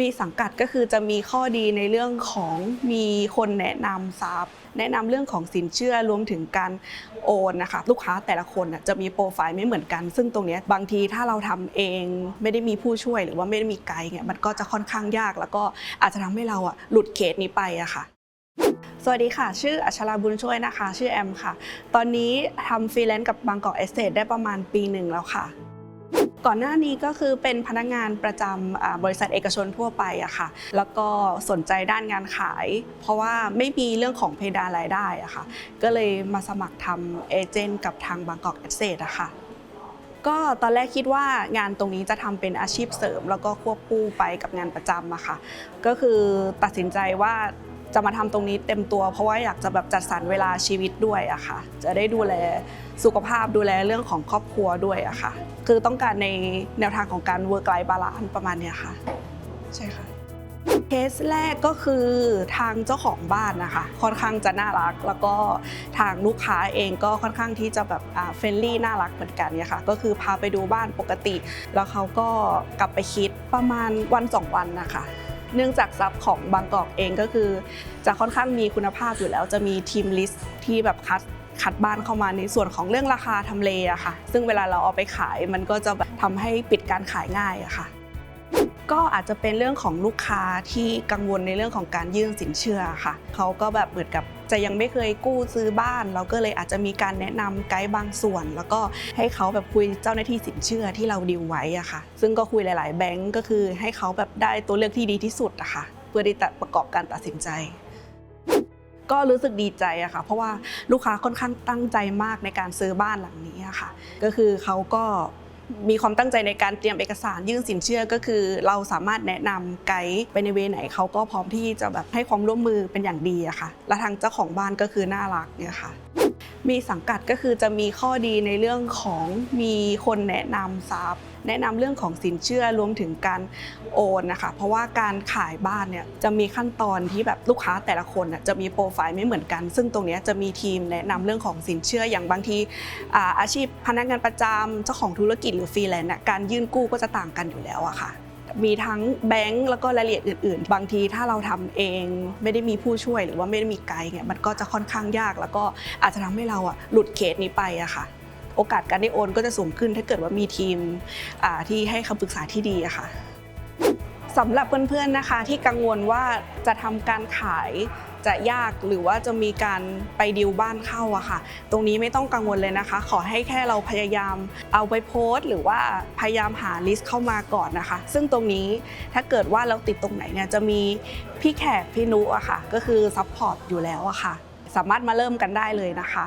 มีสังกัดก็คือจะมีข้อดีในเรื่องของมีคนแนะนำซับแนะนำเรื่องของสินเชื่อรวมถึงการโอนนะคะลูกค้าแต่ละคนจะมีโปรไฟล์ไม่เหมือนกัน ซึ่งตรงนี้บางทีถ้าเราทำเองไม่ได้มีผู้ช่วยหรือว่าไม่ได้มีไกด์เนี่ยมันก็จะค่อนข้างยาก แล้วก็อาจจะทำให้เราอะหลุดเขตนี้ไปอะค่ะสวัสดีค่ะ ชื่ออัชราบุญช่วยนะคะ ชื่อแอมค่ะ ตอนนี้ทำฟรีแลนซ์กับบางกอกเอสเตได้ประมาณปีหนึ่งแล้วค่ะ ก่อนหน้านี้ก็คือเป็นพนักงานประจำบริษัทเอกชนทั่วไปอะค่ะ แล้วก็สนใจด้านงานขาย เพราะว่าไม่มีเรื่องของเพดานรายได้อะค่ะ ก็เลยมาสมัครทำเอเจนต์กับทางบางกอกเอสเตอะค่ะ ก็ตอนแรกคิดว่างานตรงนี้จะทำเป็นอาชีพเสริม แล้วก็ควบคู่ไปกับงานประจำอะค่ะ ก็คือตัดสินใจว่า จะมาทำตรงนี้เต็มตัว เพราะว่าอยากจะแบบจัดสรรเวลาชีวิตด้วยอะค่ะ จะได้ดูแลสุขภาพดูแลเรื่องของครอบครัวด้วยอะค่ะ คือต้องการในแนวทางของการ work life balance ประมาณเนี้ยค่ะ ใช่ค่ะเคสแรกก็คือทางเจ้าของบ้านนะคะ ค่อนข้างจะน่ารัก แล้วก็ทางลูกค้าเองก็ค่อนข้างที่จะแบบเฟรนลี่น่ารักเหมือนกันเนี่ยค่ะก็คือพาไปดูบ้านปกติ แล้วเขาก็กลับไปคิดประมาณวันสองวันนะคะ เนื่องจากซับของบางกอกเองก็คือ จะค่อนข้างมีคุณภาพอยู่แล้ว จะมีทีมลิสต์ที่แบบคัดคัดบ้านเข้ามาในส่วนของเรื่องราคาทำเลอะค่ะ ซึ่งเวลาเราเอาไปขายมันก็จะแบบทำให้ปิดการขายง่ายอะค่ะ ก็อาจจะเป็นเรื่องของลูกค้าที่กังวลในเรื่องของการยื่นสินเชื่อค่ะ เขาก็แบบเหมือนกับ จะยังไม่เคยกู้ซื้อบ้าน เราก็เลยอาจจะมีการแนะนำไกด์บางส่วน แล้วก็ให้เขาแบบคุยเจ้าหน้าที่สินเชื่อที่เราดีลไว้อะค่ะ ซึ่งก็คุยหลาย ๆ แบงก์ก็คือให้เขาแบบได้ตัวเลือกที่ดีที่สุดอะค่ะเพื่อที่จะประกอบการตัดสินใจก็รู้สึกดีใจอะค่ะ เพราะว่าลูกค้าค่อนข้างตั้งใจมากในการซื้อบ้านหลังนี้อะค่ะ ก็คือเขาก็ มีความตั้งใจในการเตรียมเอกสารยื่นสินเชื่อก็คือ เราสามารถแนะนำไกด์ไปในเวไหนเขาก็พร้อมที่จะแบบให้ความร่วมมือเป็นอย่างดีอะค่ะ และทางเจ้าของบ้านก็คือน่ารักเนี่ยค่ะ มีสังกัดก็คือจะมีข้อดีในเรื่องของมีคนแนะนำซับแนะนำเรื่องของสินเชื่อรวมถึงการโอนนะคะเพราะว่าการขายบ้านเนี่ยจะมีขั้นตอนที่แบบลูกค้าแต่ละคนจะมีโปรไฟล์ไม่เหมือนกัน ซึ่งตรงนี้จะมีทีมแนะนำเรื่องของสินเชื่ออย่างบางทีอ่าอาชีพพนักงานประจำเจ้าของธุรกิจหรือฟรีแลนซ์การยื่นกู้ก็จะต่างกันอยู่แล้วอะค่ะ มีทั้งแบงก์แล้วก็รายละเอียดอื่น ๆ บางทีถ้าเราทำเองไม่ได้มีผู้ช่วยหรือว่าไม่ได้มีไกด์เนี่ยมันก็จะค่อนข้างยาก แล้วก็อาจจะทำให้เราอะหลุดเขตนี้ไปอะค่ะ โอกาสการได้โอนก็จะสูงขึ้นถ้าเกิดว่ามีทีมที่ให้คำปรึกษาที่ดีอะค่ะสำหรับเพื่อนๆนะคะที่กังวลว่าจะทำการขาย จะยากหรือว่าจะมีการไปดิวบ้านเข้าอะค่ะ ตรงนี้ไม่ต้องกังวลเลยนะคะ ขอให้แค่เราพยายามเอาไปโพสต์ หรือว่าพยายามหาลิสต์เข้ามาก่อนนะคะ ซึ่งตรงนี้ถ้าเกิดว่าเราติดตรงไหนเนี่ยจะมีพี่แขกพี่นุอะค่ะ ก็คือซัพพอร์ตอยู่แล้วอะค่ะ สามารถมาเริ่มกันได้เลยนะคะ